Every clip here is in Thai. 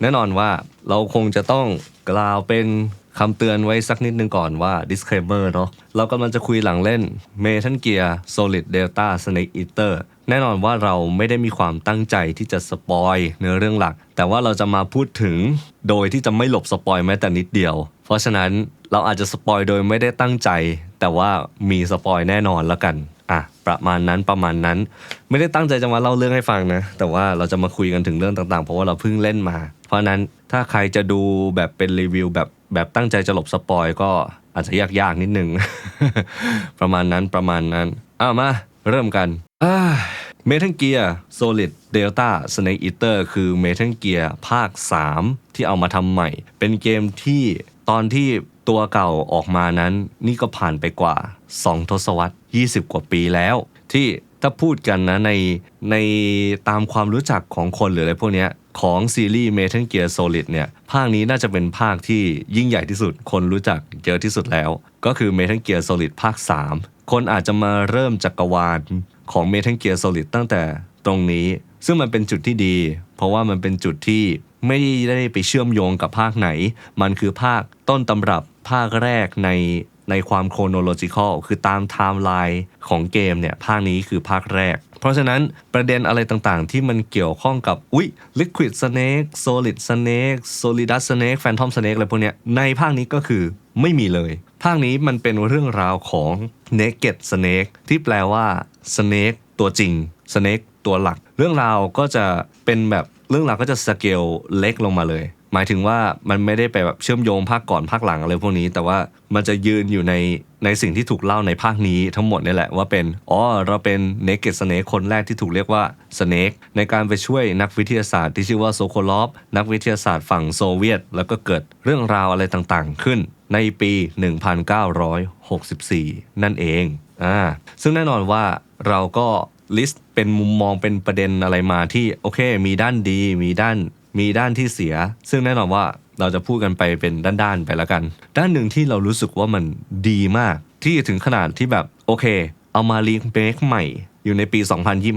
แน่นอนว่าเราคงจะต้องกล่าวเป็นคำเตือนไว้สักนิดนึงก่อนว่า disclaimer เนาะเรากำลังจะคุยหลังเล่น Metal Gear Solid Delta Snake Eater แน่นอนว่าเราไม่ได้มีความตั้งใจที่จะสปอยเนื้อเรื่องหลัก แต่ว่าเราจะมาพูดถึงโดยที่จะไม่หลบสปอยแม้แต่นิดเดียว เพราะฉะนั้นเราอาจจะสปอยโดยไม่ได้ตั้งใจ แต่ว่ามีสปอยแน่นอนแล้วกันอะประมาณนั้นประมาณนั้น ไม่ได้ตั้งใจจะมาเล่าเรื่องให้ฟังนะ แต่ว่าเราจะมาคุยกันถึงเรื่องต่างๆ เพราะว่าเราเพิ่งเล่นมา เพราะนั้นถ้าใครจะดูแบบเป็นรีวิวแบบแบบตั้งใจจะหลบสปอยก็อาจจะยากๆนิดนึง ประมาณนั้นประมาณนั้นอ้ามาเริ่มกันเมทัลเกียร์ Solid Delta Snake Eater คือ Metal Gear ภาค 3 ที่เอามาทำใหม่ เป็นเกมที่ตอนที่ตัวเก่าออกมานั้น นี่ก็ผ่านไปกว่า 2 ทศวรรษ 20 กว่าปีแล้ว ที่ถ้าพูดกันนะในในตามความรู้จักของคนหรืออะไรพวกนี้ ของซีรีส์ Metal Gear Solid เนี่ย ภาคนี้น่าจะเป็นภาคที่ยิ่งใหญ่ที่สุด คนรู้จักเยอะที่สุดแล้ว ก็คือ Metal Gear Solid ภาค 3 คนอาจจะมาเริ่มจักรวาลของ Metal Gear Solid ตั้งแต่ตรงนี้ ซึ่งมันเป็นจุดที่ดี เพราะว่ามันเป็นจุดที่ไม่ได้ไปเชื่อมโยงกับภาคไหน มันคือภาคต้นตำรับภาคแรกในในความโครโนโลจิคอลคือตามไทม์ไลน์ของเกมเนี่ย ภาคนี้คือภาคแรก เพราะฉะนั้นประเด็นอะไรต่างๆ ที่มันเกี่ยวข้องกับ อุ๊ย Liquid Snake Solid Snake Solidus Snake Phantom Snake อะไรพวกเนี้ยในภาคนี้ก็คือไม่มีเลย ภาคนี้มันเป็นเรื่องราวของ Naked Snake ที่แปลว่า Snake ตัวจริง Snake ตัวหลัก เรื่องราวก็จะเป็นแบบเรื่องราวก็จะสเกลเล็กลงมาเลย หมายถึงว่ามันไม่ได้ไปแบบเชื่อมโยงภาคก่อนภาคหลังอะไรพวกนี้ แต่ว่ามันจะยืนอยู่ในในสิ่งที่ถูกเล่าในภาคนี้ทั้งหมดนี่แหละว่าเป็นอ๋อเราเป็น Naked Snake คนแรกที่ถูกเรียกว่า Snake ในการไปช่วยนักวิทยาศาสตร์ที่ชื่อว่าโซโคลอฟนักวิทยาศาสตร์ฝั่งโซเวียต แล้วก็เกิดเรื่องราวอะไรต่างๆ ขึ้นในปี 1964 นั่นเองอ่าซึ่งแน่นอนว่าเราก็ลิสต์เป็นมุมมองเป็นประเด็นอะไรมาที่โอเค มีด้านดี มีด้าน มีด้านที่เสีย ซึ่งแน่นอนว่าเราจะพูดกันไปเป็นด้านๆไปแล้วกัน ด้านหนึ่งที่เรารู้สึกว่ามันดีมาก ที่ถึงขนาดที่แบบโอเค เอามารีเมคใหม่อยู่ในปี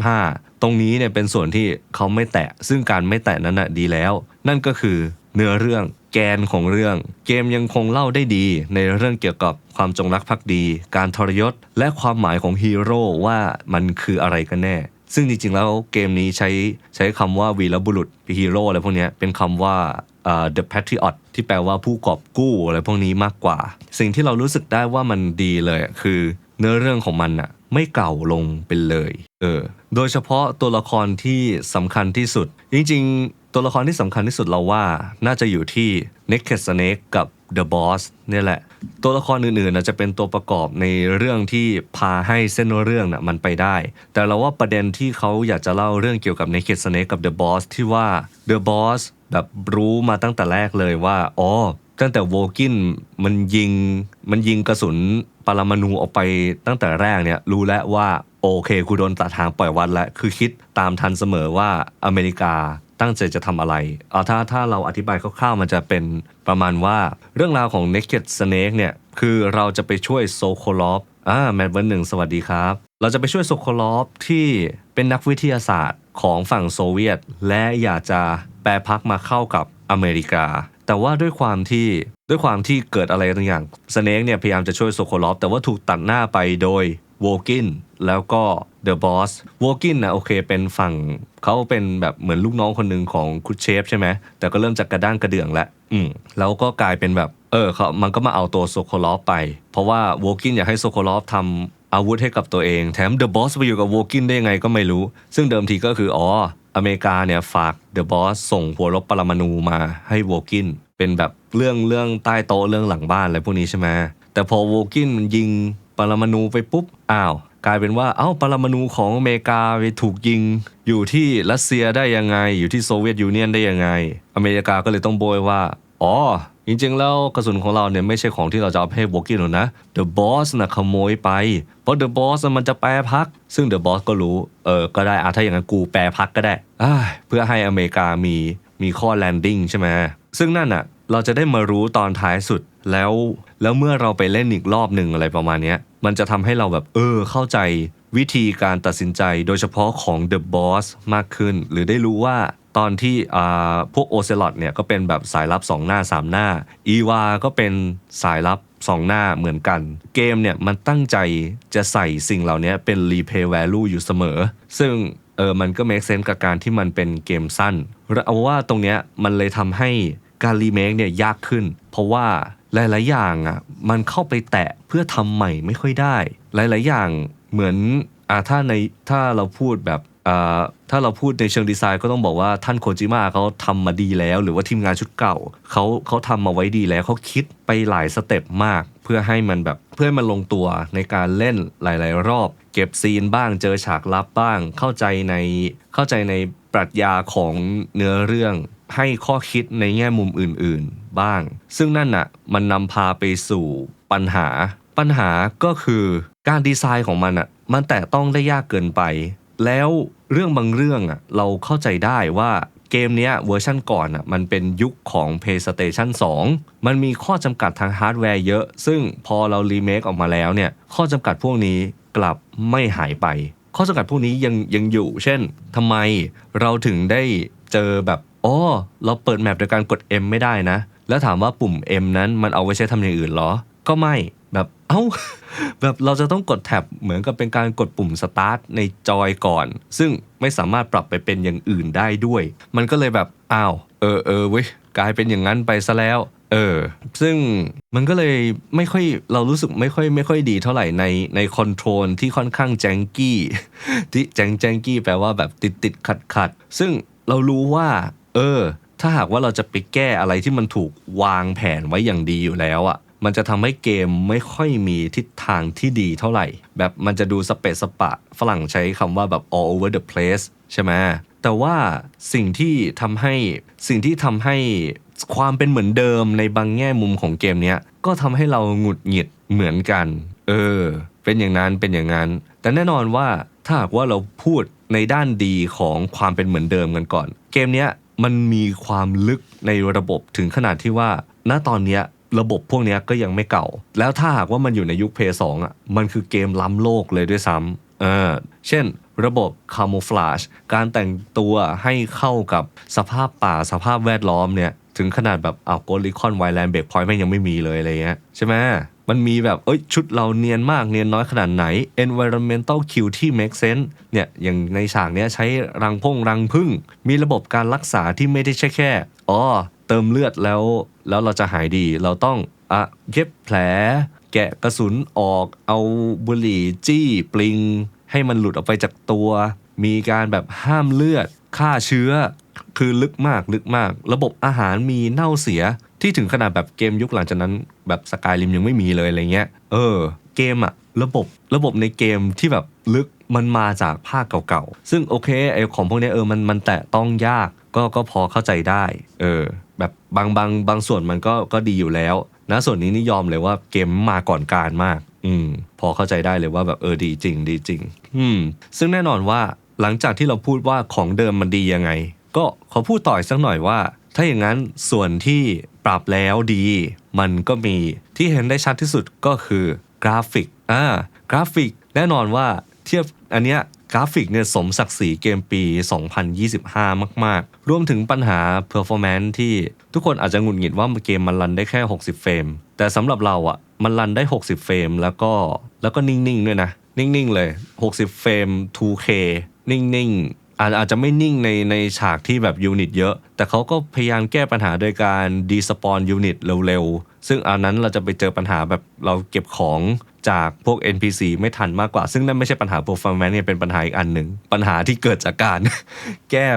2025 ตรงนี้เนี่ยเป็นส่วนที่เขาไม่แตะ ซึ่งการไม่แตะนั้นนะดีแล้ว นั่นก็คือเนื้อเรื่องแกนของเรื่อง เกมยังคงเล่าได้ดี ในเรื่องเกี่ยวกับความจงรักภักดี การทรยศ และความหมายของฮีโร่ว่ามันคืออะไรกันแน่ ซึ่งจริงๆแล้วเกมนี้ใช้ใช้คำว่าวีรบุรุษฮีโร่อะไรพวกนี้เป็นคำว่า uh, the patriot ที่แปลว่าผู้กอบกู้อะไรพวกนี้มากกว่า สิ่งที่เรารู้สึกได้ว่ามันดีเลยคือเนื้อเรื่องของมันอะไม่เก่าลงเป็นเลยเออโดยเฉพาะตัวละครที่สำคัญที่สุด จริงๆ ตัวละครที่สำคัญที่สุดเราว่า น่าจะอยู่ที่ Naked Snake กับ The Boss เนี่ยแหละ ตัวละครอื่นๆจะเป็นตัวประกอบในเรื่องที่พาให้เส้นเรื่องน่ะมันไปได้ แต่เราว่าประเด็นที่เขาอยากจะเล่าเรื่องเกี่ยวกับ Naked Snake กับ The Boss ที่ว่า The Boss แบบรู้มาตั้งแต่แรกเลยว่า อ๋อ ตั้งแต่โวกินมันยิง มันยิงกระสุนปรมาณูออกไปตั้งแต่แรกเนี่ยรู้แล้วว่าโอเคคุณโดนตัดทางปล่อยวัดแล้ว คือคิดตามทันเสมอว่าอเมริกาตั้งใจจะทำอะไรเอาถ้าถ้าเราอธิบายคร่าวๆมันจะเป็น ประมาณว่าเรื่องราวของ Naked Snake เนี่ยคือเราจะไปช่วยโซโคลอฟอ่าแมทเวิร์หนึ่งสวัสดีครับ เราจะไปช่วยโซโคลอฟที่เป็นนักวิทยาศาสตร์ของฝั่งโซเวียต และอยากจะแปรพักมาเข้ากับอเมริกา แต่ว่าด้วยความที่ด้วยความที่เกิดอะไรต่างอย่างสเนกเนี่ยพยายามจะช่วยโซโคลอฟแต่ว่าถูกตัดหน้าไปโดยโวกิน แล้วก็เดอะบอสโวกินนะโอเคเป็นฝั่งเขาเป็นแบบเหมือนลูกน้องคนหนึ่งของคุชเชฟใช่ไหมแต่ก็เริ่มจากกระด้างกระเดื่องแล้วอืมแล้วก็กลายเป็นแบบเออเขามันก็มาเอาตัวโซโคลอฟไป เพราะว่าโวกินอยากให้โซโคลอฟทำอาวุธให้กับตัวเอง แถมเดอะบอสไปอยู่กับโวกินได้ยังไงก็ไม่รู้ ซึ่งเดิมทีก็คืออ๋ออเมริกาเนี่ยฝากเดอะบอสส่งหัวรบปรมาณูมาให้โวกินเป็นแบบเรื่องเรื่องใต้โต๊ะเรื่องหลังบ้านอะไรพวกนี้ใช่ไหมแต่พอโวกินมันยิงปรมาณูไปปุ๊บอ้าว กลายเป็นว่าเอ้าปรมาณูของอเมริกาไปถูกยิง อยู่ที่รัสเซียได้ยังไง อยู่ที่โซเวียตยูเนียนได้ยังไง อเมริกาก็เลยต้องโบยว่า อ๋อ จริงๆ แล้วกระสุนของเราเนี่ยไม่ใช่ของที่เราจะเอาให้โบกินหรอกนะ The Boss นะขโมยไป เพราะ The Boss มันจะแปรพัก ซึ่ง The Boss ก็รู้ เออ ก็ได้อะถ้าอย่างนั้นกูแปรพักก็ได้เพื่อให้อเมริกามีมีข้อแลนดิ้งใช่ไหมซึ่งนั่นอะเราจะได้มารู้ตอนท้ายสุด แล้วแล้วเมื่อเราไปเล่นอีกรอบหนึ่งอะไรประมาณนี้มันจะทำให้เราแบบเออเข้าใจวิธีการตัดสินใจโดยเฉพาะของ The Boss มากขึ้น หรือได้รู้ว่าตอนที่พวกโอเซลอตเนี่ยก็เป็นแบบสายลับ 2 หน้า 3 หน้า อีวา ก็เป็นสายลับ 2 หน้าเหมือนกัน เกมเนี่ยมันตั้งใจจะใส่สิ่งเหล่านี้เป็น replay value อยู่เสมอ ซึ่งเออมันก็ make sense กับการที่มันเป็นเกมสั้นเอาว่าตรงเนี้ยมันเลยทำให้การรีเมคเนี่ยยากขึ้น เพราะว่า หลาย ๆ อย่างอะมันเข้าไปแตะเพื่อทำใหม่ไม่ค่อยได้ หลาย ๆ อย่างเหมือนอ่าถ้าในถ้าเราพูดแบบอ่าถ้าเราพูดในเชิงดีไซน์ก็ต้องบอกว่าท่านโคจิมะเขาทำมาดีแล้ว หรือว่าทีมงานชุดเก่าเขาเขาทำมาไว้ดีแล้วเขาคิดไปหลายสเต็ปมากเพื่อให้มันแบบเพื่อให้มันลงตัวในการเล่นหลาย ๆ รอบ เก็บซีนบ้างเจอฉากลับบ้าง เข้าใจในเข้าใจใน ปรัชญาของเนื้อเรื่องให้ข้อคิดในแง่มุมอื่นๆบ้าง ซึ่งนั่นน่ะมันนำพาไปสู่ปัญหา ปัญหาก็คือการดีไซน์ของมันอะมันแตะต้องได้ยากเกินไป แล้วเรื่องบางเรื่องอะเราเข้าใจได้ว่าเกมเนี้ยเวอร์ชันก่อนอะมันเป็นยุคของ PlayStation 2 มันมีข้อจำกัดทางฮาร์ดแวร์เยอะ ซึ่งพอเรารีเมคออกมาแล้วเนี่ยข้อจำกัดพวกนี้กลับไม่หายไป ข้อจำกัดพวกนี้ยังยังอยู่ เช่นทำไมเราถึงได้เจอแบบอ๋อเราเปิดแมปโดยการกด M ไม่ได้นะ แล้วถามว่าปุ่ม M นั้นมันเอาไว้ใช้ทำอย่างอื่นเหรอ ก็ไม่แบบเอ้าแบบเราจะต้องกดแท็บเหมือนกับเป็นการกดปุ่มสตาร์ทในจอยก่อน ซึ่งไม่สามารถปรับไปเป็นอย่างอื่นได้ด้วย มันก็เลยแบบอ้าวเออเออเว้ยกลายเป็นอย่างนั้นไปซะแล้ว เออ ซึ่งมันก็เลยไม่ค่อยเรารู้สึกไม่ค่อยไม่ค่อยดีเท่าไหร่ในในคอนโทรลที่ค่อนข้างแจงกี้ที่แจงแจงกี้แปลว่าแบบติดติดขัดขัดซึ่งเรารู้ว่า เออ ถ้าหากว่าเราจะไปแก้อะไรที่มันถูกวางแผนไว้อย่างดีอยู่แล้วอะมันจะทำให้เกมไม่ค่อยมีทิศทางที่ดีเท่าไหร่ แบบมันจะดูสเปซสปะ ฝรั่งใช้คำว่าแบบ all over the place ใช่ไหมแต่ว่าสิ่งที่ทำให้สิ่งที่ทำให้ความเป็นเหมือนเดิมในบางแง่มุมของเกมเนี้ยก็ทำให้เราหงุดหงิดเหมือนกัน เออ เป็นอย่างนั้นเป็นอย่างนั้น แต่แน่นอนว่าถ้าหากว่าเราพูดในด้านดีของความเป็นเหมือนเดิมกันก่อน เกมเนี้ยมันมีความลึกในระบบถึงขนาดที่ว่า ณตอนเนี้ยระบบพวกนี้ก็ยังไม่เก่า แล้วถ้าหากว่ามันอยู่ในยุคเพย์สองอะ มันคือเกมล้ำโลกเลยด้วยซ้ำเออ เช่น ระบบ camouflage การแต่งตัวให้เข้ากับสภาพป่าสภาพแวดล้อมเนี่ย ถึงขนาดแบบเอาโกลิคอนไวแลนด์เบรกพอยต์แม่งยังไม่มีเลยอะไรเงี้ยใช่ไหมมันมีแบบเอ้ยชุดเราเนียนมากเนียนน้อยขนาดไหน environmental cue ที่ make sense เนี่ยอย่างในฉากเนี้ยใช้รังพงรังพึ่ง มีระบบการรักษาที่ไม่ได้ใช่แค่อ๋อเติมเลือดแล้วแล้วเราจะหายดีเราต้องอะเย็บแผล แกะกระสุนออกเอาบุหรี่จี้ปลิง ให้มันหลุดออกไปจากตัว มีการแบบห้ามเลือดฆ่าเชื้อ คือลึกมากลึกมาก ระบบอาหารมีเน่าเสียที่ถึงขนาดแบบเกมยุคหลังจากนั้นแบบสกายริมยังไม่มีเลยอะไรเงี้ย เออ เกมอะระบบระบบในเกมที่แบบลึกมันมาจากภาคเก่าๆ ซึ่งโอเคไอของพวกเนี้ยเออมันมันแตะต้องยากก็ก็พอเข้าใจได้ เออ แบบบางบางบางส่วนมันก็ก็ดีอยู่แล้ว นะส่วนนี้นี่ยอมเลยว่าเกมมาก่อนการมาก อืม พอเข้าใจได้เลยว่าแบบเออดีจริง ดีจริง อืม ซึ่งแน่นอนว่าหลังจากที่เราพูดว่าของเดิมมันดียังไง ก็ขอพูดต่ออีกสักหน่อยว่า ถ้าอย่างนั้นส่วนที่ปรับแล้วดี มันก็มีที่เห็นได้ชัดที่สุดก็คือกราฟิกอ่ากราฟิกแน่นอนว่าเทียบอันเนี้ยกราฟิกเนี่ยสมศักดิ์ศรีเกมปี 2025 มาก ๆ รวมถึงปัญหา performance ที่ทุกคนอาจจะหงุดหงิดว่าเกมมันรันได้แค่ 60 เฟรม แต่สำหรับเราอะ่ะ มันรันได้ 60 เฟรม แล้วก็แล้วก็นิ่ง ๆ ด้วยนะ นิ่ง ๆ เลย 60 เฟรม 2K นิ่ง ๆ อาจจจะไม่นิ่งในในฉากที่แบบยูนิตเยอะ แต่เขาก็พยายามแก้ปัญหาโดยการดีสปอนยูนิตเร็วๆ ซึ่งอันนั้นเราจะไปเจอปัญหาแบบเราเก็บของจากพวก NPC ไม่ทันมากกว่า ซึ่งนั่นไม่ใช่ปัญหา performance เนี่ยเป็นปัญหาอีกอันหนึ่ง ปัญหาที่เกิดจากการ แก้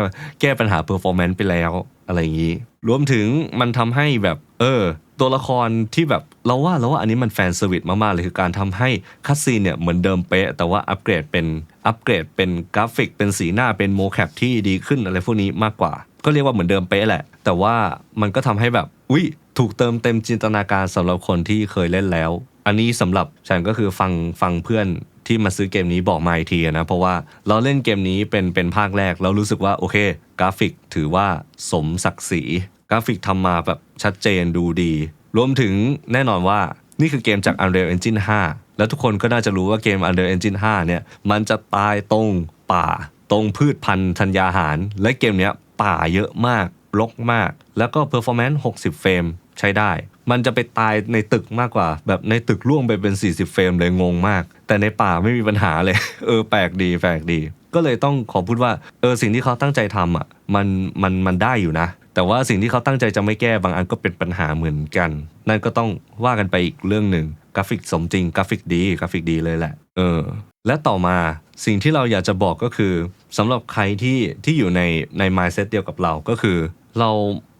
แก้ปัญหา performance ไปแล้วอะไรอย่างนี้ รวมถึงมันทำให้แบบ เออ ตัวละครที่แบบเราว่าเราว่าอันนี้มันแฟนเซอร์วิสมากๆเลยคือการทำให้คัสซีนเนี่ยเหมือนเดิมเป๊ะ แต่ว่าอัปเกรดเป็นอัปเกรดเป็นกราฟิก เป็นสีหน้าเป็นโมแคปที่ดีขึ้นอะไรพวกนี้มากกว่า ก็เรียกว่าเหมือนเดิมเป๊ะแหละ แต่ว่ามันก็ทำให้แบบอุ้ยถูกเติมเต็มจินตนาการสำหรับคนที่เคยเล่นแล้ว อันนี้สำหรับฉันก็คือฟังฟังเพื่อนที่มาซื้อเกมนี้บอกมาอีกทีนะเพราะว่าเราเล่นเกมนี้เป็นเป็นภาคแรก เรารู้สึกว่าโอเค กราฟิกถือว่าสมศักดิ์ศรี กราฟิกทำมาแบบชัดเจนดูดี รวมถึงแน่นอนว่านี่คือเกมจาก Unreal Engine 5 แล้วทุกคนก็น่าจะรู้ว่าเกม Unreal Engine 5 เนี่ย มันจะตายตรงป่า ตรงพืชพันธุ์ธัญญาหาร และเกมเนี้ยป่าเยอะมากรกมาก แล้วก็ performance 60 เฟรมใช้ได้ มันจะไปตายในตึกมากกว่า แบบในตึกล่วงไปเป็น 40 เฟรมเลยงงมาก แต่ในป่าไม่มีปัญหาเลย เออแปลกดีแปลกดี ก็เลยต้องขอพูดว่าเออสิ่งที่เขาตั้งใจทำอะมันมันมันได้อยู่นะ แต่ว่าสิ่งที่เขาตั้งใจจะไม่แก้บางอันก็เป็นปัญหาเหมือนกัน นั่นก็ต้องว่ากันไปอีกเรื่องหนึ่งกราฟิกสมจริงกราฟิกดีกราฟิกดีเลยแหละ เออ และต่อมาสิ่งที่เราอยากจะบอกก็คือสำหรับใครที่ที่อยู่ในใน mindset เดียวกับเราก็คือ เรา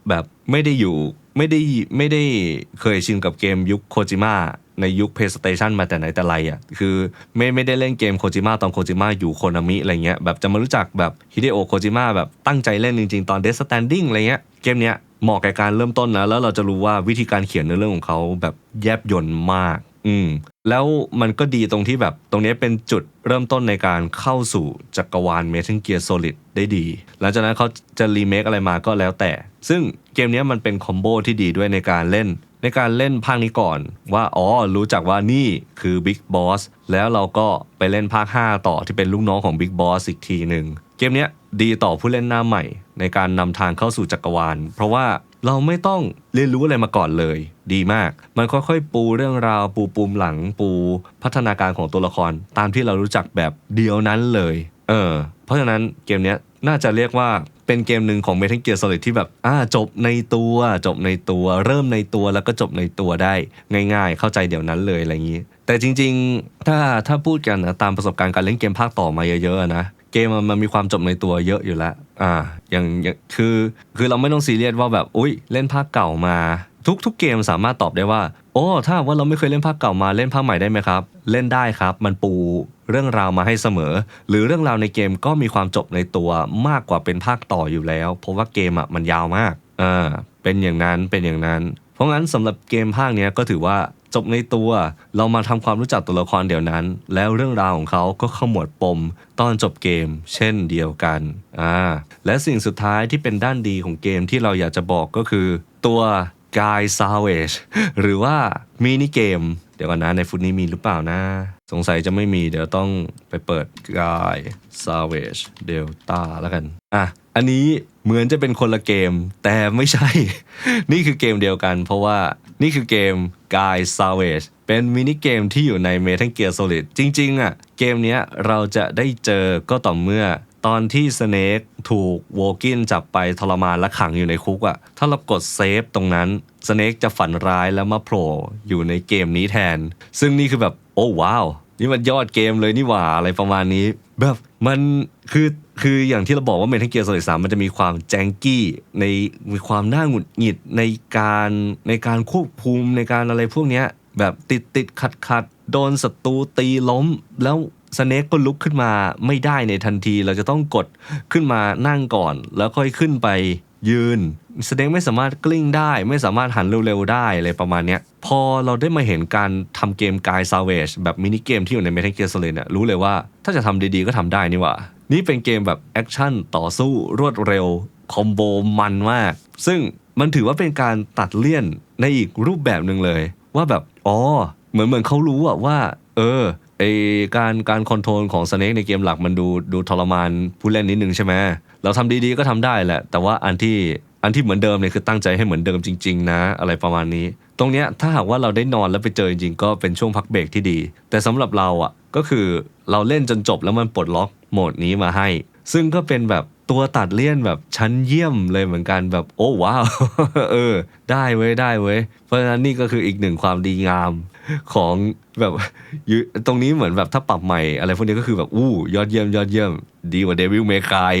แบบไม่ได้อยู่ไม่ได้ไม่ได้เคยชินกับเกมยุคโคจิมะ ในยุค PlayStation มาแต่ไหนแต่ไรอะคือไม่ไม่ได้เล่นเกมโคจิมะตอนโคจิมะอยู่โคนามิอะไรเงี้ยแบบจะมารู้จักแบบฮิเดโอะโคจิมะแบบตั้งใจเล่นจริงๆ ตอน Death Standing อะไรเงี้ยเกมเนี้ยเหมาะกับการเริ่มต้นนะ แล้วเราจะรู้ว่าวิธีการเขียนเนื้อเรื่องของเขาแบบแยบยนต์มาก อืมแล้วมันก็ดีตรงที่แบบตรงนี้เป็นจุดเริ่มต้นในการเข้าสู่จักรวาล Metal Gear Solid ได้ดี หลังจากนั้นเขาจะรีเมคอะไรมาก็แล้วแต่ ซึ่งเกมนี้มันเป็นคอมโบที่ดีด้วยในการเล่นในการเล่นภาคนี้ก่อนว่าอ๋อรู้จักว่านี่คือ Big Boss แล้วเราก็ไปเล่นภาค 5 ต่อที่เป็นลูกน้องของ Big Boss อีกทีหนึ่งเกมนี้ดีต่อผู้เล่นหน้าใหม่ ในการนำทางเข้าสู่จักรวาล เพราะว่าเราไม่ต้องเรียนรู้อะไรมาก่อนเลย ดีมาก มันค่อยๆ ปูเรื่องราวปูปูมหลังปู พัฒนาการของตัวละครตามที่เรารู้จักแบบเดียวนั้นเลย เออ เพราะฉะนั้นเกมนี้น่าจะเรียกว่าเป็นเกมหนึ่งของ Metal Gear Solid ที่แบบอ่าจบในตัวจบในตัว เริ่มในตัวแล้วก็จบในตัวได้ง่าย ๆ เข้าใจเดี๋ยวนั้นเลยอะไรอย่างนี้ แต่จริง ๆ ถ้าถ้าพูดกันนะตามประสบการณ์การเล่นเกมภาคต่อมาเยอะๆนะเกมมันมีความจบในตัวเยอะอยู่แล้วอ่าอย่างอย่างคือคือเราไม่ต้องซีเรียสว่าแบบอุ้ยเล่นภาคเก่ามา ทุกทุกเกมสามารถตอบได้ว่า โอ้ถ้าว่าเราไม่เคยเล่นภาคเก่ามาเล่นภาคใหม่ได้ไหมครับ เล่นได้ครับ มันปู เรื่องราวมาให้เสมอ หรือเรื่องราวในเกมก็มีความจบในตัวมากกว่าเป็นภาคต่ออยู่แล้ว เพราะว่าเกมอะมันยาวมากอ่าเป็นอย่างนั้นเป็นอย่างนั้น เพราะงั้นสำหรับเกมภาคเนี้ยก็ถือว่าจบในตัวเรามาทำความรู้จักตัวละครเดี๋ยวนั้น แล้วเรื่องราวของเขาก็ขมวดปมตอนจบเกม เช่นเดียวกันอ่าและสิ่งสุดท้ายที่เป็นด้านดีของเกมที่เราอยากจะบอกก็คือ ตัว Guy Savage หรือว่ามินิเกม เดี๋ยวก่อนนะในฟุตนี้มีหรือเปล่านะ สงสัยจะไม่มีเดี๋ยวต้องไปเปิด Guy Savage Delta แล้วกัน อะ อันนี้เหมือนจะเป็นคนละเกม แต่ไม่ใช่ นี่คือเกมเดียวกัน เพราะว่านี่คือเกม Guy Savage เป็นมินิเกมที่อยู่ใน Metal Gear Solid จริง ๆ อะ เกมนี้เราจะได้เจอก็ต่อเมื่อ ตอนที่สเนกถูกโวกินจับไปทรมานและขังอยู่ในคุกอะ่ะถ้าเรากดเซฟตรงนั้นสเนกจะฝันร้ายแล้วมาโผล่อยู่ในเกมนี้แทน ซึ่งนี่คือแบบโอ้ว้าว นี่มันยอดเกมเลยนี่หว่าอะไรประมาณนี้ แบบมันคือคืออย่างที่เราบอกว่าเมทัลเกียร์โซลิดสามมันจะมีความแจงกี้ในมีความน่าหงุดหงิดในการในการควบคุมในการอะไรพวกเนี้ยแบบติดติดขัดขัดโดนศัตรูตีล้ม แล้ว สเนกก็ลุกขึ้นมาไม่ได้ในทันที เราจะต้องกดขึ้นมานั่งก่อน แล้วค่อยขึ้นไปยืนสเนกไม่สามารถกลิ้งได้ ไม่สามารถหันเร็วๆได้อะไรประมาณนี้พอเราได้มาเห็นการทำเกมกายซาเวจแบบมินิเกมที่อยู่ใน Metal Gear Solid เนี่ยรู้เลยว่าถ้าจะทำดีๆก็ทำได้นี่หว่า นี่เป็นเกมแบบแอคชั่นต่อสู้รวดเร็วคอมโบมันมาก ซึ่งมันถือว่าเป็นการตัดเลี่ยนในอีกรูปแบบหนึ่งเลย ว่าแบบอ๋อเหมือนเหมือนเขารู้อะว่า เออ ไอการการคอนโทรลของสเนกในเกมหลักมันดูดูทรมานผู้เล่นนิดนึงใช่ไหมเราทำดีๆก็ทำได้แหละ แต่ว่าอันที่อันที่เหมือนเดิมเนี่ยคือตั้งใจให้เหมือนเดิมจริง ๆ นะ อะไรประมาณนี้ ตรงเนี้ยถ้าหากว่าเราได้นอนแล้วไปเจอจริงๆก็เป็นช่วงพักเบรกที่ดี แต่สำหรับเราอะก็คือเราเล่นจนจบแล้วมันปลดล็อกโหมดนี้มาให้ ซึ่งก็เป็นแบบตัวตัดเลี่ยนแบบชั้นเยี่ยมเลยเหมือนกันแบบโอ้ว้าวเออ ได้เว้ยได้เว้ยเพราะฉะนั้นนี่ก็คืออีกหนึ่งความดีงาม ของแบบยุตรงนี้เหมือนแบบถ้าปรับใหม่อะไรพวกนี้ก็คือแบบอู้ยอดเยี่ยมยอดเยี่ยม ดีกว่าเดวิลเมคาย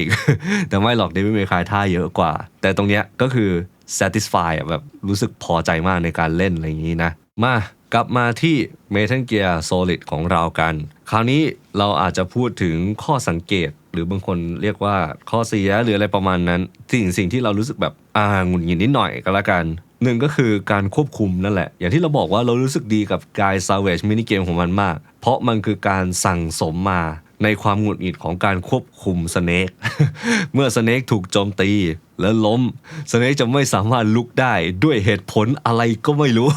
แต่ไม่หรอกเดวิลเมคายท่าเยอะกว่า แต่ตรงเนี้ยก็คือ satisfy แบบรู้สึกพอใจมากในการเล่นอะไรอย่างนี้นะ มากลับมาที่ Metal Gear Solid ของเรากัน คราวนี้เราอาจจะพูดถึงข้อสังเกต หรือบางคนเรียกว่าข้อเสียหรืออะไรประมาณนั้น สิ่งสิ่งที่เรารู้สึกแบบอ่าหงุดหงิดนิดหน่อยก็แล้วกัน หนึ่งก็คือการควบคุมนั่นแหละ อย่างที่เราบอกว่าเรารู้สึกดีกับกายซาเวจมินิเกมของมันมาก เพราะมันคือการสั่งสมมา ในความหงุดหงิดของการควบคุมสเนกเมื่อสเนกถูกโจมตีแล้วล้มสเนกจะไม่สามารถลุกได้ด้วยเหตุผลอะไรก็ไม่รู้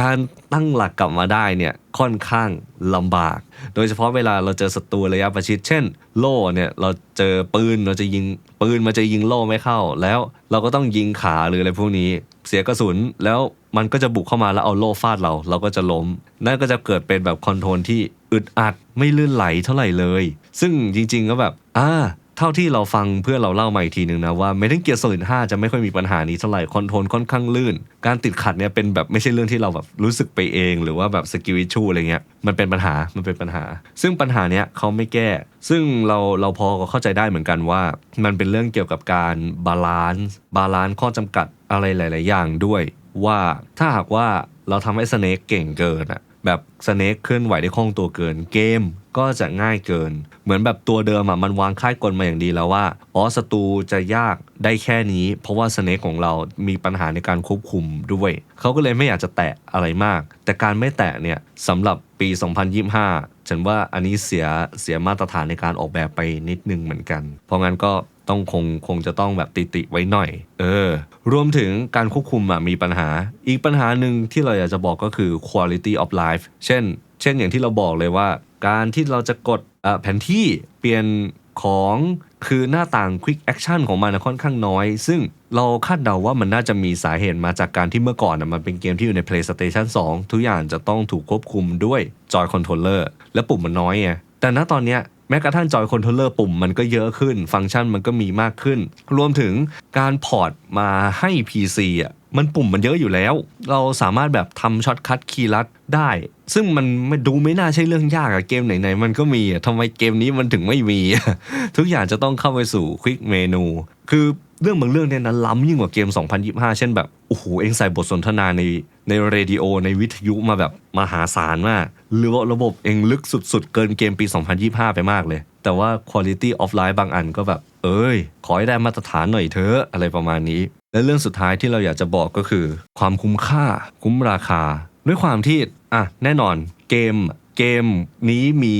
การตั้งหลักกลับมาได้เนี่ยค่อนข้างลำบาก โดยเฉพาะเวลาเราเจอศัตรูระยะประชิด เช่น โล่เนี่ยเราเจอปืนเราจะยิงปืนมันจะยิงโล่ไม่เข้า แล้วเราก็ต้องยิงขาหรืออะไรพวกนี้ เสียกระสุน แล้วมันก็จะบุกเข้ามาแล้วเอาโล่ฟาดเรา เราก็จะล้ม นั่นก็จะเกิดเป็นแบบคอนโทรลที่อึดอัดไม่ลื่นไหลเท่าไหร่เลย ซึ่งจริงๆก็แบบอ่า เท่าที่เราฟังเพื่อเราเล่ามาอีกทีหนึ่งนะว่า Metal Gear Solid 5จะไม่ค่อยมีปัญหานี้เท่าไหร่คอนโทรลค่อนข้างลื่น การติดขัดเนี่ยเป็นแบบไม่ใช่เรื่องที่เราแบบรู้สึกไปเอง หรือว่าแบบสกิล i ชูอะไรเงี้ยมันเป็นปัญหามันเป็นปัญหา ซึ่งปัญหาเนี้ยเขาไม่แก้ ซึ่งเราเราพอเข้าใจได้เหมือนกันว่า มันเป็นเรื่องเกี่ยวกับการบาลานซ์บาลานซ์ข้อจำกัดอะไรหลาย ๆ อย่างด้วย ว่าถ้าหากว่าเราทำให้สเนกเก่งเกินอะแบบสเนกเคลื่อนไหวได้คล่องตัวเกินเกม ก็จะง่ายเกิน เหมือนแบบตัวเดิมอะมันวางค่ายกลมาอย่างดีแล้วว่าอ๋อศัตรูจะยากได้แค่นี้ เพราะว่าสเนกของเรามีปัญหาในการควบคุมด้วย เขาก็เลยไม่อยากจะแตะอะไรมาก แต่การไม่แตะเนี่ยสำหรับปี 2025 ฉันว่าอันนี้เสียเสียมาตรฐานในการออกแบบไปนิดนึงเหมือนกัน เพราะงั้นก็ต้องคงคงจะต้องแบบติติไว้หน่อย เออ รวมถึงการควบคุมอะมีปัญหา อีกปัญหาหนึ่งที่เราอยากจะบอกก็คือ quality of life เช่น เช่นอย่างที่เราบอกเลยว่า การที่เราจะกดเอ่อแผนที่เปลี่ยนของคือหน้าต่าง quick action ของมันค่อนข้างน้อย ซึ่งเราคาดเดาว่ามันน่าจะมีสาเหตุมาจากการที่เมื่อก่อนนะมันเป็นเกมที่อยู่ใน PlayStation 2 ทุกอย่างจะต้องถูกควบคุมด้วยจอยคอนโทรลเลอร์และปุ่มมันน้อยไงแต่ณตอนเนี้ยแม้กระทั่งจอยคอนโทรลเลอร์ปุ่มมันก็เยอะขึ้น ฟังก์ชันมันก็มีมากขึ้น รวมถึงการพอร์ตมาให้ PC อะ มันปุ่มมันเยอะอยู่แล้ว เราสามารถแบบทำช็อตคัทคีย์ลัดได้ ซึ่งมันไม่ดูไม่น่าใช่เรื่องยากอะเกมไหนๆมันก็มีอะทำไมเกมนี้มันถึงไม่มี ทุกอย่างจะต้องเข้าไปสู่ควิกเมนู คือเรื่องบางเรื่องเนี่ยนะล้ำยิ่งกว่าเกม 2025 เช่นแบบโอ้โหเอ็งใส่บทสนทนาในในเรดิโอในวิทยุมาแบบมหาศาลมาก หรือว่าระบบเองลึกสุดๆ เกินเกมปี 2025 ไปมากเลย แต่ว่า quality of life บางอันก็แบบ เอ้ย ขอให้ได้มาตรฐานหน่อยเถอะอะไรประมาณนี้ และเรื่องสุดท้ายที่เราอยากจะบอกก็คือ ความคุ้มค่า คุ้มราคา ด้วยความที่อะแน่นอนเกมเกมนี้มี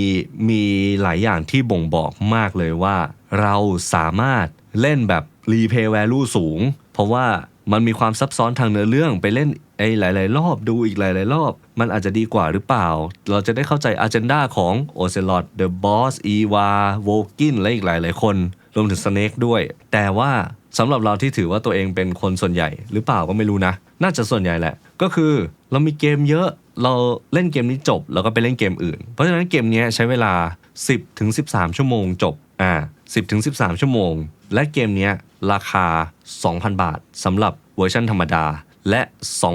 มีหลายอย่างที่บ่งบอกมากเลยว่า เราสามารถเล่นแบบรีเพย์แวลูสูง เพราะว่ามันมีความซับซ้อนทางเนื้อเรื่องไปเล่นไอ้หลาย ๆ รอบดูอีกหลาย ๆ รอบ มันอาจจะดีกว่าหรือเปล่า เราจะได้เข้าใจอ g e n d a ของ o c e l o t The Boss Eva v o g i n และอีกหลาย ๆ คน รวมถึง Snake ด้วย แต่ว่า สำหรับเราที่ถือว่าตัวเองเป็นคนส่วนใหญ่ หรือเปล่าก็ไม่รู้นะ น่าจะส่วนใหญ่แหละ ก็คือเรามีเกมเยอะเราเล่นเกมนี้จบ แล้วก็ไปเล่นเกมอื่น เพราะฉะนั้นเกมนี้ใช้เวลา 10ถึง13 ชั่วโมงจบอ่า10ถึง13 ชั่วโมง และเกมนี้ราคา 2,000 บาทสำหรับเวอร์ชันธรรมดาและ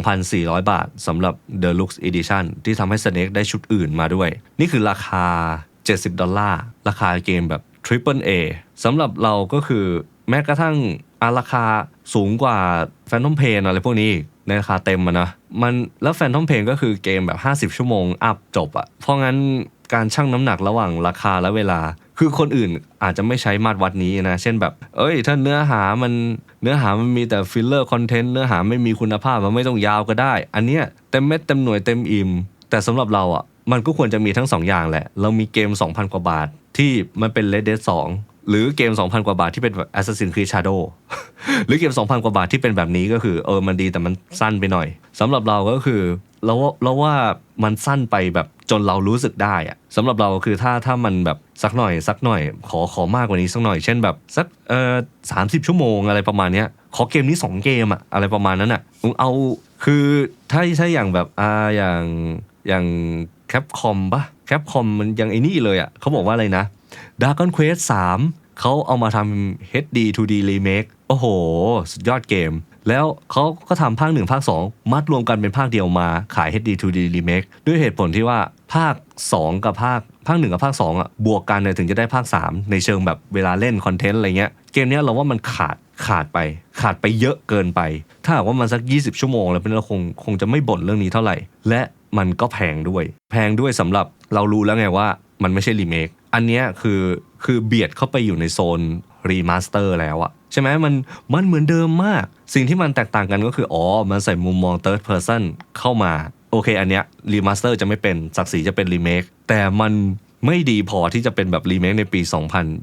2,400 บาทสำหรับ Deluxe Edition ที่ทำให้ Snake ได้ชุดอื่นมาด้วย นี่คือราคา 70 ดอลลาร์ ราคาเกมแบบ Triple A สำหรับเราก็คือแม้กระทั่ง อราคาสูงกว่า Phantom Pain อะไรพวกนี้อีกในราคาเต็มอะนะมันแล้ว Phantom Pain ก็คือเกมแบบ 50 ชั่วโมง อัพจบอะเพราะงั้นการชั่งน้ำหนักระหว่างราคาและเวลา คือคนอื่นอาจจะไม่ใช้มาตรวัดนี้นะ เช่นแบบ เอ้ย ถ้าเนื้อหามันเนื้อหามันมีแต่ฟิลเลอร์คอนเทนต์เนื้อหาไม่มีคุณภาพมันไม่ต้องยาวก็ได้ อันเนี้ยเต็มเม็ดเต็มหน่วยเต็มอิ่มแต่สำหรับเราอะมันก็ควรจะมีทั้ง2อย่างแหละ เรามีเกม 2,000 กว่าบาทที่มันเป็น Red Dead 2 หรือเกม 2,000 กว่าบาทที่เป็นแบบ Assassin's Creed Shadow หรือเกม 2,000 กว่าบาทที่เป็นแบบนี้ก็คือเออมันดีแต่มันสั้นไปหน่อยสำหรับเราก็คือเราว่าเราว่ามันสั้นไปแบบจนเรารู้สึกได้อะสำหรับเราคือถ้าถ้ามันแบบสักหน่อยสักหน่อย ขอขอมากกว่านี้สักหน่อยเช่นแบบสักเอ่อสามสิบชั่วโมงอะไรประมาณเนี้ยขอเกมนี้ 2 เกมอะอะไรประมาณนั้นอะมึงเอาคือถ้าถ้าอย่างแบบอ่าอย่างอย่างแคปคอมปะแคปคอมมันยังไอ้นี่เลยอะเขาบอกว่าอะไรนะ Dragon Quest 3เขาเอามาทำ HD 2D remake โอ้โห สุดยอดเกม แล้วเขาก็ทำภาค 1 ภาค 2 มัดรวมกันเป็นภาคเดียวมาขาย HD 2D remake ด้วยเหตุผลที่ว่าภาค 2 กับภาค ภาค 1 กับภาค 2อะบวกกันเนี่ยถึงจะได้ภาค 3 ในเชิงแบบเวลาเล่นคอนเทนต์อะไรเงี้ยเกมเนี้ยเราว่ามันขาดขาดไป ขาดไปเยอะเกินไป ถ้าหากว่ามันสัก 20 ชั่วโมง แล้วเป็นเราคงคงจะไม่บ่นเรื่องนี้เท่าไหร่ และมันก็แพงด้วย แพงด้วยสำหรับเรารู้แล้วไงว่ามันไม่ใช่รีเมค อันเนี้ยคือคือเบียดเข้าไปอยู่ในโซนรีมาสเตอร์แล้วอะใช่ไหมมันมันเหมือนเดิมมาก สิ่งที่มันแตกต่างกันก็คือ อ๋อ มันใส่มุมมอง third person เข้ามา โอเค อันเนี้ยรีมาสเตอร์จะไม่เป็นศักดิ์ศรีจะเป็นรีเมคแต่มันไม่ดีพอที่จะเป็นแบบรีเมคในปี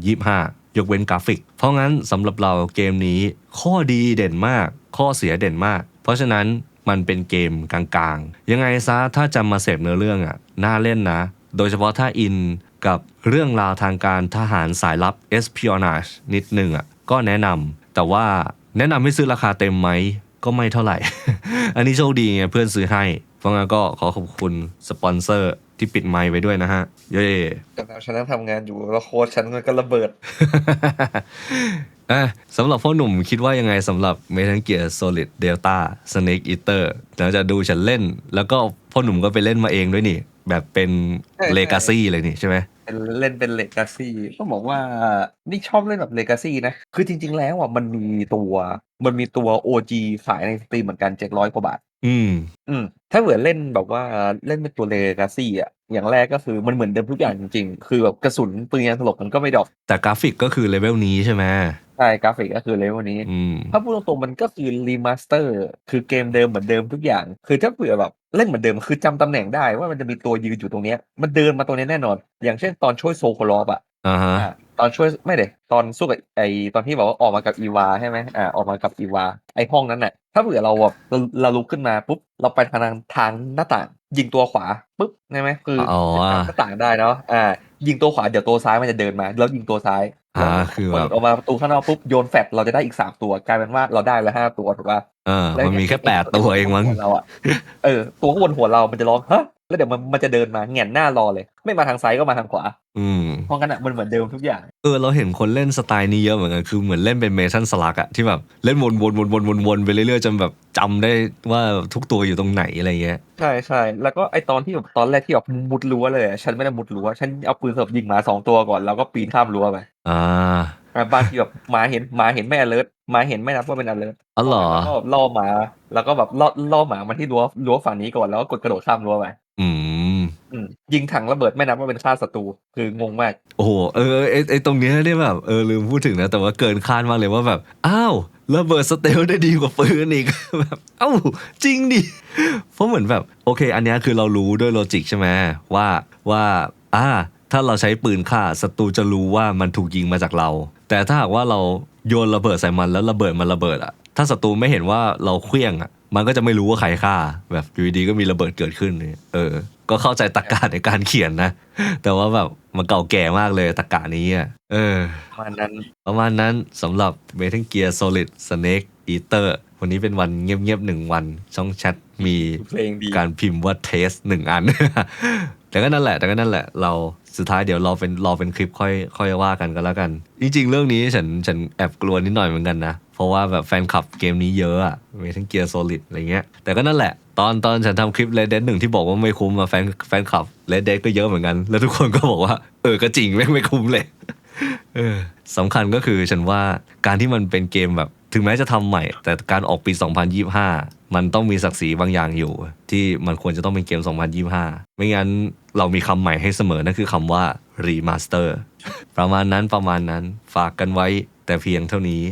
2025 ยกเว้นกราฟิก เพราะงั้นสำหรับเราเกมนี้ ข้อดีเด่นมาก ข้อเสียเด่นมาก เพราะฉะนั้นมันเป็นเกมกลางๆ ยังไงซะถ้าจะมาเสพเนื้อเรื่องอะน่าเล่นนะ โดยเฉพาะถ้าอิน กับเรื่องราวทางการทหารสายลับ espionage นิดนึงอะก็แนะนำแต่ว่าแนะนำให้ซื้อราคาเต็มไหมก็ไม่เท่าไหร่ อันนี้โชคดีไงเพื่อนซื้อให้ เพราะงั้นก็ขอขอบคุณสปอนเซอร์ที่ปิดไมค์ไว้ด้วยนะฮะ เย้แต่แล้วฉันนั่งทำงานอยู่แล้วโค้ดฉันมันก็ระเบิดอะสำหรับพ่อหนุ่มคิดว่ายังไงสำหรับ Metal Gear Solid Delta Snake Eater หลังจากดูฉันเล่น แล้วก็พ่อหนุ่มก็ไปเล่นมาเองด้วยนี่ แบบเป็นใช่ใช่เลกาซี่เลยนี่ใช่ไหมเป็นเล่นเป็นเลกาซี่ต้องบอกว่านี่ชอบเล่นแบบเลกาซี่นะ คือจริง ๆ แล้วอะมันมีตัว มันมีตัว OG ขายในสตรีมเหมือนกันเจ็ดร้อยกว่าบาท อืม อืม ถ้าเกิดเล่นแบบว่าเล่นเป็นตัวเลกาซี่อะ อย่างแรกก็คือมันเหมือนเดิมทุกอย่างจริงๆ คือแบบกระสุนปืนยางถลกมันก็ไม่ดรอกแต่กราฟิกก็คือเลเวลนี้ใช่ไหมใช่กราฟิกก็คือเลเวลนี้ อืม ถ้าพูดตรงๆมันก็คือรีมาสเตอร์ คือเกมเดิมเหมือนเดิมทุกอย่าง คือถ้าเผื่อแบบเล่นเหมือนเดิมคือจำตำแหน่งได้ว่ามันจะมีตัวยืนอยู่ตรงเนี้ย มันเดินมาตรงนี้แน่นอน อย่างเช่นตอนช่วยโซโคลอฟอะอ่าฮะอะ ตอนช่วยไม่เด็ตอนสู้กับไอตอนที่บอกว่าออกมากับอีวาใช่ไหมอ่าออกมากับอีวาไอห้องนั้นน่ะถ้าเผื่อเราแบบเราเราลุกขึ้นมาปุ๊บเราไปทางทางหน้าต่าง ยิงตัวขวาปุ๊บใช่ไหมคือออ๋อหน้าต่างได้เนาะอ่า ยิงตัวขวาเดี๋ยวตัวซ้ายมันจะเดินมา แล้วยิงตัวซ้ายอ่าคือแบบเปิดออกมาประตูข้างนอกปุ๊บโยนแฟลชเราจะได้อีกสามตัวกลายเป็นว่าเราได้แล้วห้าตัวถูกป่ะเออล้วมันมีแค่แปดตัวเองมั้งหัวเราอะเออตัวข้างบนหัวเรามันจะร้องฮะ แล้วเดี๋ยวมันมันจะเดินมาแหงนหน้ารอเลย ไม่มาทางซ้ายก็มาทางขวา อืม เพราะงั้นอะมันเหมือนเดิมทุกอย่าง เออเราเห็นคนเล่นสไตล์นี้เยอะเหมือนกันคือเหมือนเล่นเป็นเมทัลสลักอะที่แบบเล่นวนวนวนวนวนวนไปเรื่อยๆจนแบบจำได้ว่าทุกตัวอยู่ตรงไหนอะไรเงี้ยใช่ใช่แล้วก็ไอตอนที่แบบตอนแรกที่แบบมุดรั้วเลยอะฉันไม่ได้มุดรั้วฉันเอาปืนสบยิงหมาสองตัวก่อนแล้วก็ปีนข้ามรั้วไปอ่าอะบางทีแบบหมาเห็นหมาเห็นไม่ alert หมาเห็นไม่นับว่าเป็น alert อ๋อเหรอ แล้วก็ล่อหมา แล้วก็แบบล่อล่อหมามาที่รั้วรั้วฝั่งนี้ก่อนแล้วก็กดกระโดดข้ามรั้วไปอืมอืม ยิงถังระเบิดไม่นับว่าเป็นฆ่าศัตรูคืองงมาก โอ้โหเออไอไอตรงเนี้ยเนี่ยแบบเออลืมพูดถึงนะ แต่ว่าเกินคาดมากเลยว่าแบบ อ้าวระเบิดสเตลได้ดีกว่าปืนอีกแบบเอ้าจริงดิเพราะเหมือนแบบ โอเค อันเนี้ยคือเรารู้ด้วยโลจิกใช่ไหมว่าว่าอ่าถ้าเราใช้ปืนฆ่าศัตรูจะรู้ว่ามันถูกยิงมาจากเรา แต่ถ้าหากว่าเราโยนระเบิดใส่มันแล้วระเบิดมันระเบิดอะถ้าศัตรูไม่เห็นว่าเราเคลี้ยงอะมันก็จะไม่รู้ว่าใครฆ่า แบบอยู่ดีๆก็มีระเบิดเกิดขึ้นนี่เออ ก็เข้าใจตรรกะในการเขียนนะ แต่ว่าแบบมันเก่าแก่มากเลยตรรกะนี้อะเออประมาณนั้นประมาณนั้นสำหรับ Metal Gear Solid Snake Eater วันนี้เป็นวันเงียบๆหนึ่งวัน ช่องแชทมีเพลงดีการพิมพ์ว่าเทสหนึ่งอัน แต่ก็นั่นแหละ แต่ก็นั่นแหละ เราสุดท้ายเดี๋ยวรอเป็นรอเป็นคลิปค่อยค่อยว่ากันก็แล้วกัน จริงๆ เรื่องนี้ฉันฉันแอบกลัวนิดหน่อยเหมือนกันนะ เพราะว่าแบบแฟนคลับเกมนี้เยอะอะ Metal Gear Solid อะไรเงี้ย แต่ก็นั่นแหละ ตอนตอนฉันทำคลิป Red Dead หนึ่งที่บอกว่าไม่คุ้มอะแฟนแฟนคลับ Red Dead ก็เยอะเหมือนกัน แล้วทุกคนก็บอกว่า เออก็จริงแม่งไม่คุ้มเลยเออสำคัญก็คือฉันว่าการที่มันเป็นเกมแบบ ถึงแม้จะทำใหม่ แต่การออกปี 2025 มันต้องมีศักดิ์ศรีบางอย่างอยู่ ที่มันควรจะต้องเป็นเกม 2025 ไม่งั้นเรามีคำใหม่ให้เสมอนั่นคือคำว่ารีมาสเตอร์ประมาณนั้นประมาณนั้นฝากกันไว้แต่เพียงเท่านี้